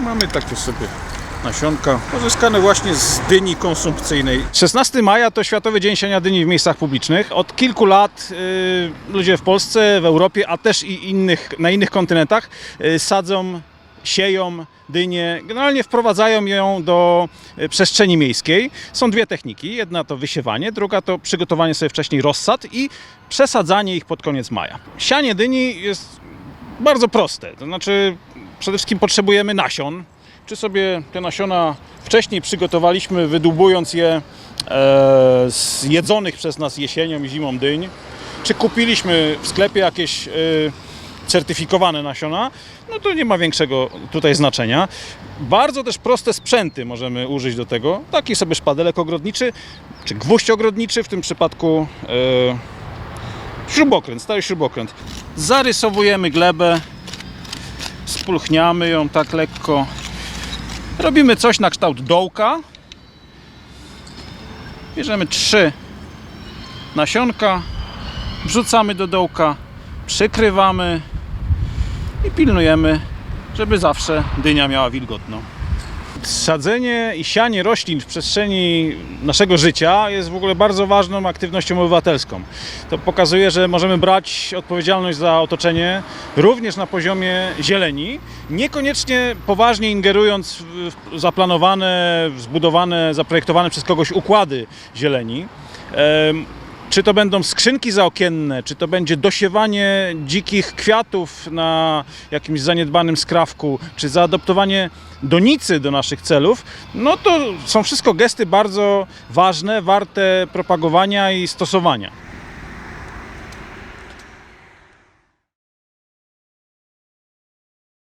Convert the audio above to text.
Mamy takie sobie nasionka pozyskane właśnie z dyni konsumpcyjnej. 16 maja to Światowy Dzień Siania Dyni w miejscach publicznych. Od kilku lat y, ludzie w Polsce, w Europie, a też i innych, na innych kontynentach y, sadzą, sieją dynię, generalnie wprowadzają ją do y, przestrzeni miejskiej. Są dwie techniki. Jedna to wysiewanie, druga to przygotowanie sobie wcześniej rozsad i przesadzanie ich pod koniec maja. Sianie dyni jest bardzo proste. To znaczy, przede wszystkim potrzebujemy nasion. Czy sobie te nasiona wcześniej przygotowaliśmy, wydłubując je e, z jedzonych przez nas jesienią i zimą dyń? Czy kupiliśmy w sklepie jakieś e, certyfikowane nasiona? No to nie ma większego tutaj znaczenia. Bardzo też proste sprzęty możemy użyć do tego. Taki sobie szpadelek ogrodniczy, czy gwóźdź ogrodniczy, w tym przypadku e, śrubokręt, stary śrubokręt. Zarysowujemy glebę, spulchniamy ją tak lekko. Robimy coś na kształt dołka. Bierzemy trzy nasionka, wrzucamy do dołka, przykrywamy i pilnujemy, żeby zawsze dynia miała wilgotną. Sadzenie i sianie roślin w przestrzeni naszego życia jest w ogóle bardzo ważną aktywnością obywatelską. To pokazuje, że możemy brać odpowiedzialność za otoczenie również na poziomie zieleni, niekoniecznie poważnie ingerując w zaplanowane, zbudowane, zaprojektowane przez kogoś układy zieleni. Czy to będą skrzynki zaokienne, czy to będzie dosiewanie dzikich kwiatów na jakimś zaniedbanym skrawku, czy zaadoptowanie donicy do naszych celów, no to są wszystko gesty bardzo ważne, warte propagowania i stosowania.